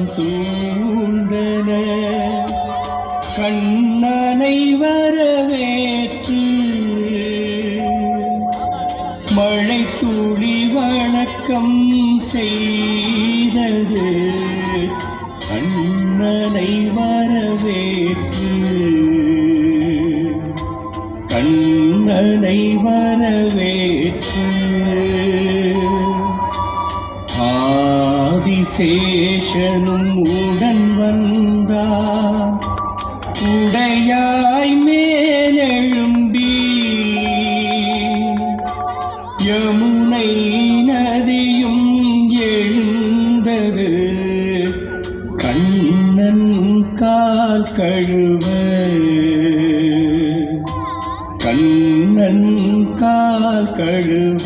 கரம் சூழ்ந்தன. கண்ணனை வரவேற்று மழை துளி வணக்கம் செய்தது. கண்ணனை வரவேற்று கண்ணனை வரவே ஆதிசேஷனும் உடன் வந்தார் உடையாய் மேலெழும்பி. யமுனை நதியும் எழுந்தது. கண்ணன் கால் கழுவ. கண்ணன் கால் கழுவ.